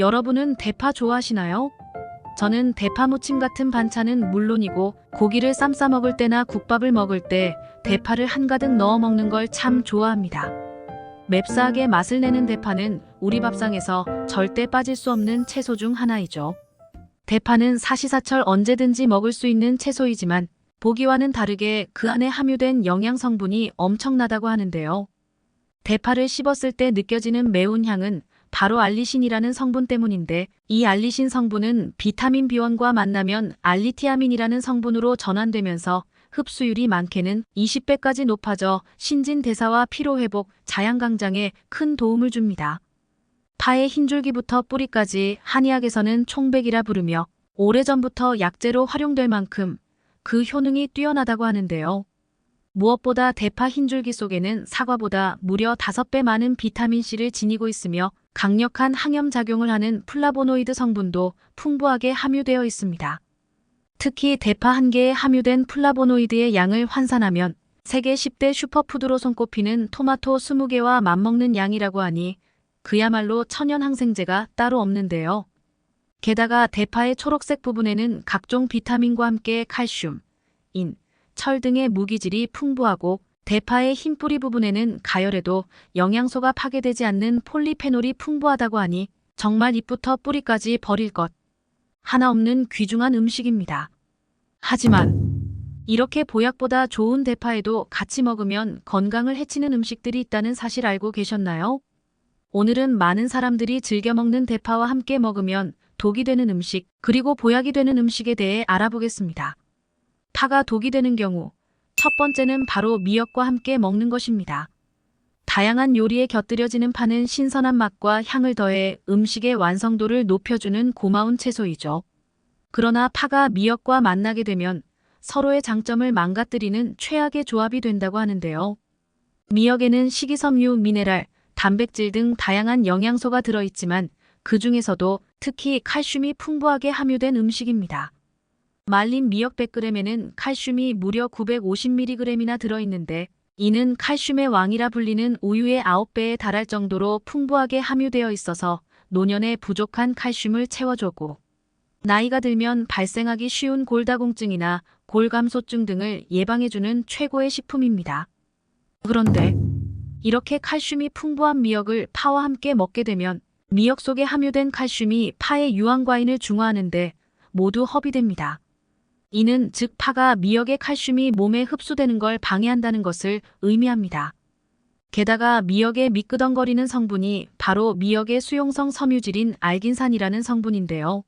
여러분은 대파 좋아하시나요? 저는 대파 무침 같은 반찬은 물론이고 고기를 쌈싸 먹을 때나 국밥을 먹을 때 대파를 한가득 넣어 먹는 걸 참 좋아합니다. 맵싸하게 맛을 내는 대파는 우리 밥상에서 절대 빠질 수 없는 채소 중 하나이죠. 대파는 사시사철 언제든지 먹을 수 있는 채소이지만 보기와는 다르게 그 안에 함유된 영양 성분이 엄청나다고 하는데요. 대파를 씹었을 때 느껴지는 매운 향은 바로 알리신이라는 성분 때문인데 이 알리신 성분은 비타민 B1과 만나면 알리티아민이라는 성분으로 전환되면서 흡수율이 많게는 20배까지 높아져 신진대사와 피로회복, 자양강장에 큰 도움을 줍니다. 파의 흰줄기부터 뿌리까지 한의학에서는 총백이라 부르며 오래전부터 약재로 활용될 만큼 그 효능이 뛰어나다고 하는데요. 무엇보다 대파 흰줄기 속에는 사과보다 무려 5배 많은 비타민C를 지니고 있으며 강력한 항염작용을 하는 플라보노이드 성분도 풍부하게 함유되어 있습니다. 특히 대파 한 개에 함유된 플라보노이드의 양을 환산하면 세계 10대 슈퍼푸드로 손꼽히는 토마토 20개와 맞먹는 양이라고 하니 그야말로 천연 항생제가 따로 없는데요. 게다가 대파의 초록색 부분에는 각종 비타민과 함께 칼슘, 인, 철 등의 무기질이 풍부하고 대파의 흰 뿌리 부분에는 가열에도 영양소가 파괴되지 않는 폴리페놀이 풍부하다고 하니 정말 잎부터 뿌리까지 버릴 것 하나 없는 귀중한 음식입니다. 하지만 이렇게 보약보다 좋은 대파에도 같이 먹으면 건강을 해치는 음식들이 있다는 사실 알고 계셨나요? 오늘은 많은 사람들이 즐겨 먹는 대파와 함께 먹으면 독이 되는 음식, 그리고 보약이 되는 음식에 대해 알아보겠습니다. 파가 독이 되는 경우, 첫 번째는 바로 미역과 함께 먹는 것입니다. 다양한 요리에 곁들여지는 파는 신선한 맛과 향을 더해 음식의 완성도를 높여주는 고마운 채소이죠. 그러나 파가 미역과 만나게 되면 서로의 장점을 망가뜨리는 최악의 조합이 된다고 하는데요. 미역에는 식이섬유, 미네랄, 단백질 등 다양한 영양소가 들어있지만 그 중에서도 특히 칼슘이 풍부하게 함유된 음식입니다. 말린 미역 100g에는 칼슘이 무려 950mg이나 들어있는데 이는 칼슘의 왕이라 불리는 우유의 9배에 달할 정도로 풍부하게 함유되어 있어서 노년에 부족한 칼슘을 채워주고 나이가 들면 발생하기 쉬운 골다공증이나 골감소증 등을 예방해주는 최고의 식품입니다. 그런데 이렇게 칼슘이 풍부한 미역을 파와 함께 먹게 되면 미역 속에 함유된 칼슘이 파의 유황과인을 중화하는데 모두 허비됩니다. 이는 즉 파가 미역의 칼슘이 몸에 흡수되는 걸 방해한다는 것을 의미합니다. 게다가 미역의 미끄덩거리는 성분이 바로 미역의 수용성 섬유질인 알긴산이라는 성분인데요.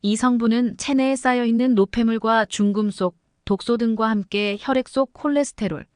이 성분은 체내에 쌓여있는 노폐물과 중금속, 독소 등과 함께 혈액 속 콜레스테롤,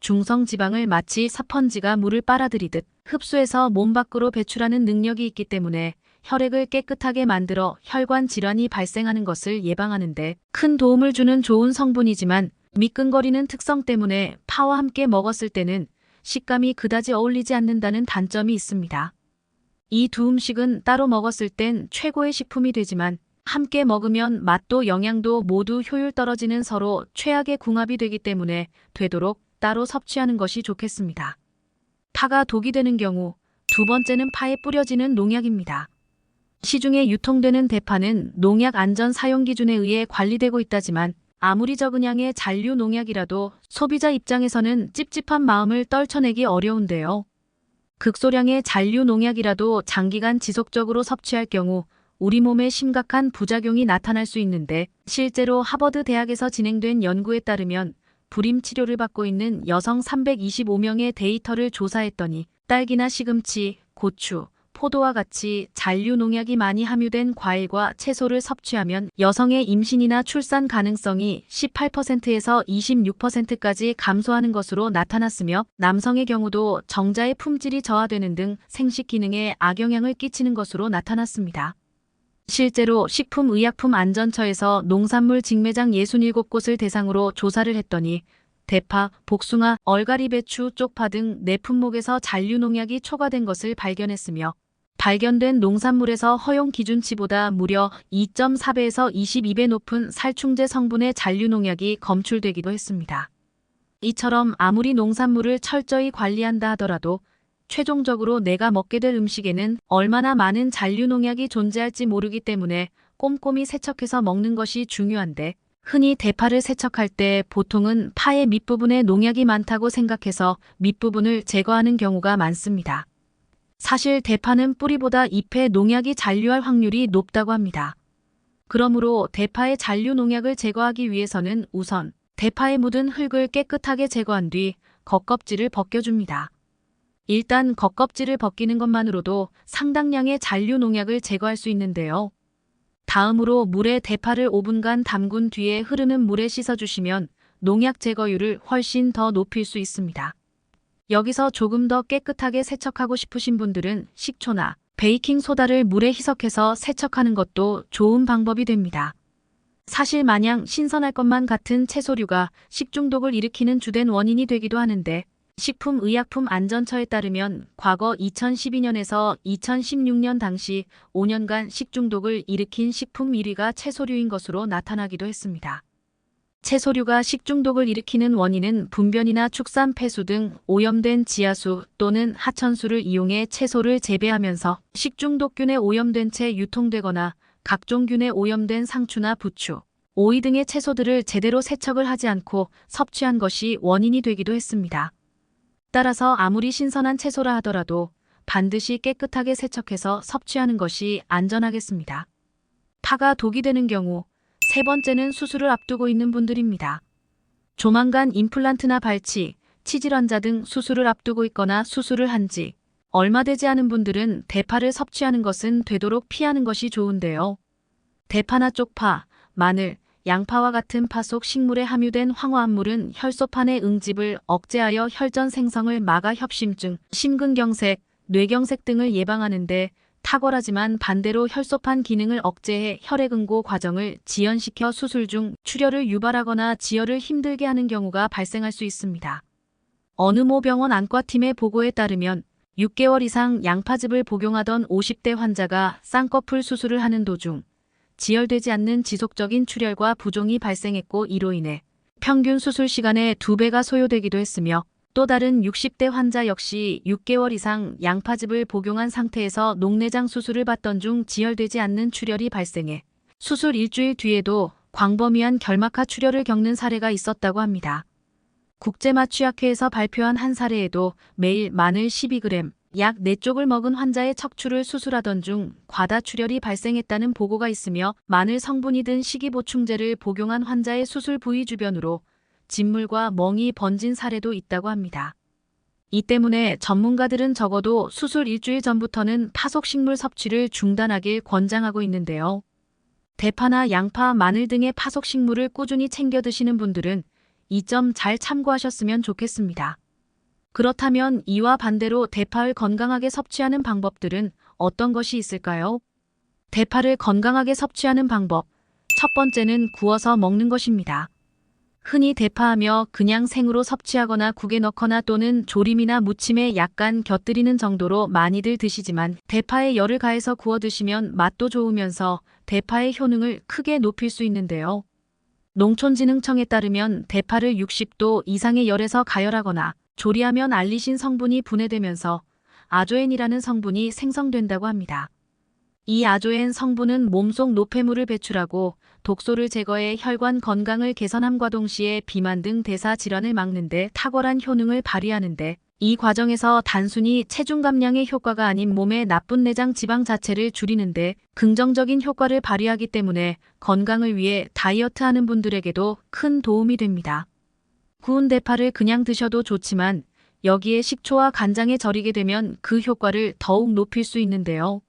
중성 지방을 마치 스펀지가 물을 빨아들이듯 흡수해서 몸 밖으로 배출하는 능력이 있기 때문에 혈액을 깨끗하게 만들어 혈관 질환이 발생하는 것을 예방하는데 큰 도움을 주는 좋은 성분이지만 미끈거리는 특성 때문에 파와 함께 먹었을 때는 식감이 그다지 어울리지 않는다는 단점이 있습니다. 이 두 음식은 따로 먹었을 땐 최고의 식품이 되지만 함께 먹으면 맛도 영양도 모두 효율 떨어지는 서로 최악의 궁합이 되기 때문에 되도록 따로 섭취하는 것이 좋겠습니다. 파가 독이 되는 경우 두 번째는 파에 뿌려지는 농약입니다. 시중에 유통되는 대파는 농약 안전 사용 기준에 의해 관리되고 있다지만 아무리 적은 양의 잔류 농약이라도 소비자 입장에서는 찝찝한 마음을 떨쳐내기 어려운데요. 극소량의 잔류 농약이라도 장기간 지속적으로 섭취할 경우 우리 몸에 심각한 부작용이 나타날 수 있는데 실제로 하버드 대학에서 진행된 연구에 따르면 불임 치료를 받고 있는 여성 325명의 데이터를 조사했더니 딸기나 시금치, 고추, 포도와 같이 잔류 농약이 많이 함유된 과일과 채소를 섭취하면 여성의 임신이나 출산 가능성이 18%에서 26%까지 감소하는 것으로 나타났으며 남성의 경우도 정자의 품질이 저하되는 등 생식 기능에 악영향을 끼치는 것으로 나타났습니다. 실제로 식품의약품안전처에서 농산물 직매장 67곳을 대상으로 조사를 했더니 대파, 복숭아, 얼갈이 배추, 쪽파 등네 품목에서 잔류 농약이 초과된 것을 발견했으며 발견된 농산물에서 허용 기준치보다 무려 2.4배에서 22배 높은 살충제 성분의 잔류 농약이 검출되기도 했습니다. 이처럼 아무리 농산물을 철저히 관리한다 하더라도 최종적으로 내가 먹게 될 음식에는 얼마나 많은 잔류 농약이 존재할지 모르기 때문에 꼼꼼히 세척해서 먹는 것이 중요한데 흔히 대파를 세척할 때 보통은 파의 밑부분에 농약이 많다고 생각해서 밑부분을 제거하는 경우가 많습니다. 사실 대파는 뿌리보다 잎에 농약이 잔류할 확률이 높다고 합니다. 그러므로 대파의 잔류 농약을 제거하기 위해서는 우선 대파에 묻은 흙을 깨끗하게 제거한 뒤 겉껍질을 벗겨줍니다. 일단 겉껍질을 벗기는 것만으로도 상당량의 잔류 농약을 제거할 수 있는데요. 다음으로 물에 대파를 5분간 담근 뒤에 흐르는 물에 씻어주시면 농약 제거율을 훨씬 더 높일 수 있습니다. 여기서 조금 더 깨끗하게 세척하고 싶으신 분들은 식초나 베이킹 소다를 물에 희석해서 세척하는 것도 좋은 방법이 됩니다. 사실 마냥 신선할 것만 같은 채소류가 식중독을 일으키는 주된 원인이 되기도 하는데 식품의약품안전처에 따르면 과거 2012년에서 2016년 당시 5년간 식중독을 일으킨 식품 1위가 채소류인 것으로 나타나기도 했습니다. 채소류가 식중독을 일으키는 원인은 분변이나 축산 폐수 등 오염된 지하수 또는 하천수를 이용해 채소를 재배하면서 식중독균에 오염된 채 유통되거나 각종 균에 오염된 상추나 부추, 오이 등의 채소들을 제대로 세척을 하지 않고 섭취한 것이 원인이 되기도 했습니다. 따라서 아무리 신선한 채소라 하더라도 반드시 깨끗하게 세척해서 섭취하는 것이 안전하겠습니다. 파가 독이 되는 경우 세 번째는 수술을 앞두고 있는 분들입니다. 조만간 임플란트나 발치, 치질 환자 등 수술을 앞두고 있거나 수술을 한 지 얼마 되지 않은 분들은 대파를 섭취하는 것은 되도록 피하는 것이 좋은데요. 대파나 쪽파, 마늘, 양파와 같은 파 속 식물에 함유된 황화합물은 혈소판의 응집을 억제하여 혈전 생성을 막아 협심증, 심근경색, 뇌경색 등을 예방하는데 탁월하지만 반대로 혈소판 기능을 억제해 혈액응고 과정을 지연시켜 수술 중 출혈을 유발하거나 지혈을 힘들게 하는 경우가 발생할 수 있습니다. 어느 모 병원 안과팀의 보고에 따르면 6개월 이상 양파즙을 복용하던 50대 환자가 쌍꺼풀 수술을 하는 도중 지혈되지 않는 지속적인 출혈과 부종이 발생했고 이로 인해 평균 수술 시간의 2배가 소요되기도 했으며 또 다른 60대 환자 역시 6개월 이상 양파즙을 복용한 상태에서 녹내장 수술을 받던 중 지혈되지 않는 출혈이 발생해 수술 일주일 뒤에도 광범위한 결막하 출혈을 겪는 사례가 있었다고 합니다. 국제마취학회에서 발표한 한 사례에도 매일 마늘 12g, 약 4쪽을 먹은 환자의 척추를 수술하던 중 과다 출혈이 발생했다는 보고가 있으며 마늘 성분이 든 식이보충제를 복용한 환자의 수술 부위 주변으로 진물과 멍이 번진 사례도 있다고 합니다. 이 때문에 전문가들은 적어도 수술 일주일 전부터는 파속식물 섭취를 중단하길 권장하고 있는데요. 대파나 양파, 마늘 등의 파속식물을 꾸준히 챙겨 드시는 분들은 이 점 잘 참고하셨으면 좋겠습니다. 그렇다면 이와 반대로 대파를 건강하게 섭취하는 방법들은 어떤 것이 있을까요? 대파를 건강하게 섭취하는 방법. 첫 번째는 구워서 먹는 것입니다. 흔히 대파하며 그냥 생으로 섭취하거나 국에 넣거나 또는 조림이나 무침에 약간 곁들이는 정도로 많이들 드시지만 대파에 열을 가해서 구워 드시면 맛도 좋으면서 대파의 효능을 크게 높일 수 있는데요. 농촌진흥청에 따르면 대파를 60도 이상의 열에서 가열하거나 조리하면 알리신 성분이 분해되면서 아조엔이라는 성분이 생성된다고 합니다. 이 아조엔 성분은 몸속 노폐물을 배출하고 독소를 제거해 혈관 건강을 개선함과 동시에 비만 등 대사 질환을 막는 데 탁월한 효능을 발휘하는데 이 과정에서 단순히 체중 감량의 효과가 아닌 몸의 나쁜 내장 지방 자체를 줄이는데 긍정적인 효과를 발휘하기 때문에 건강을 위해 다이어트하는 분들에게도 큰 도움이 됩니다. 구운 대파를 그냥 드셔도 좋지만 여기에 식초와 간장에 절이게 되면 그 효과를 더욱 높일 수 있는데요.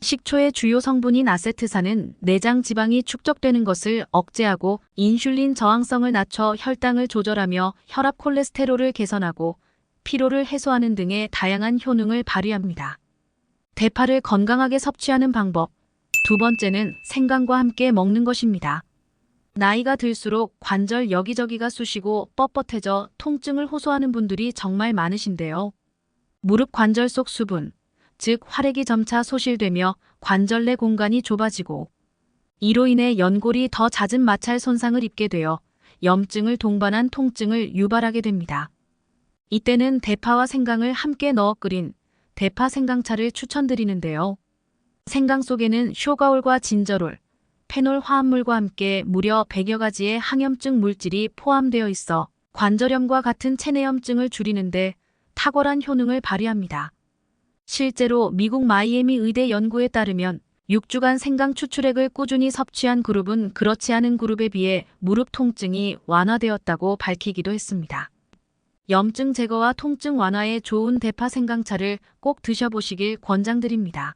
식초의 주요 성분인 아세트산은 내장 지방이 축적되는 것을 억제하고 인슐린 저항성을 낮춰 혈당을 조절하며 혈압 콜레스테롤을 개선하고 피로를 해소하는 등의 다양한 효능을 발휘합니다. 대파를 건강하게 섭취하는 방법. 두 번째는 생강과 함께 먹는 것입니다. 나이가 들수록 관절 여기저기가 쑤시고 뻣뻣해져 통증을 호소하는 분들이 정말 많으신데요. 무릎 관절 속 수분, 즉 활액이 점차 소실되며 관절 내 공간이 좁아지고 이로 인해 연골이 더 잦은 마찰 손상을 입게 되어 염증을 동반한 통증을 유발하게 됩니다. 이때는 대파와 생강을 함께 넣어 끓인 대파 생강차를 추천드리는데요. 생강 속에는 쇼가올과 진저롤, 페놀 화합물과 함께 무려 100여 가지의 항염증 물질이 포함되어 있어 관절염과 같은 체내염증을 줄이는데 탁월한 효능을 발휘합니다. 실제로 미국 마이애미 의대 연구에 따르면 6주간 생강 추출액을 꾸준히 섭취한 그룹은 그렇지 않은 그룹에 비해 무릎 통증이 완화되었다고 밝히기도 했습니다. 염증 제거와 통증 완화에 좋은 대파 생강차를 꼭 드셔보시길 권장드립니다.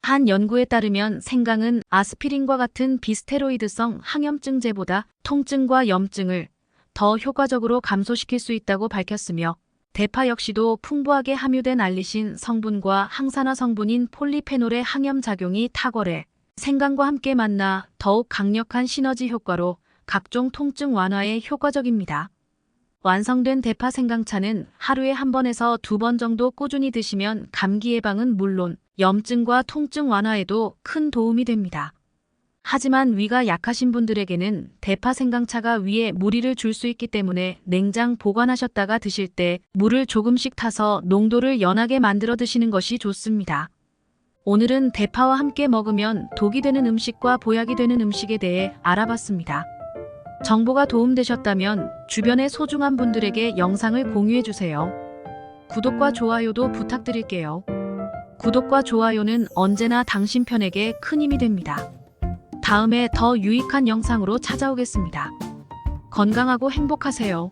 한 연구에 따르면 생강은 아스피린과 같은 비스테로이드성 항염증제보다 통증과 염증을 더 효과적으로 감소시킬 수 있다고 밝혔으며 대파 역시도 풍부하게 함유된 알리신 성분과 항산화 성분인 폴리페놀의 항염 작용이 탁월해 생강과 함께 만나 더욱 강력한 시너지 효과로 각종 통증 완화에 효과적입니다. 완성된 대파 생강차는 하루에 한 번에서 두 번 정도 꾸준히 드시면 감기 예방은 물론 염증과 통증 완화에도 큰 도움이 됩니다. 하지만 위가 약하신 분들에게는 대파 생강차가 위에 무리를 줄 수 있기 때문에 냉장 보관하셨다가 드실 때 물을 조금씩 타서 농도를 연하게 만들어 드시는 것이 좋습니다. 오늘은 대파와 함께 먹으면 독이 되는 음식과 보약이 되는 음식에 대해 알아봤습니다. 정보가 도움되셨다면 주변의 소중한 분들에게 영상을 공유해 주세요. 구독과 좋아요도 부탁드릴게요. 구독과 좋아요는 언제나 당신 편에게 큰 힘이 됩니다. 다음에 더 유익한 영상으로 찾아오겠습니다. 건강하고 행복하세요.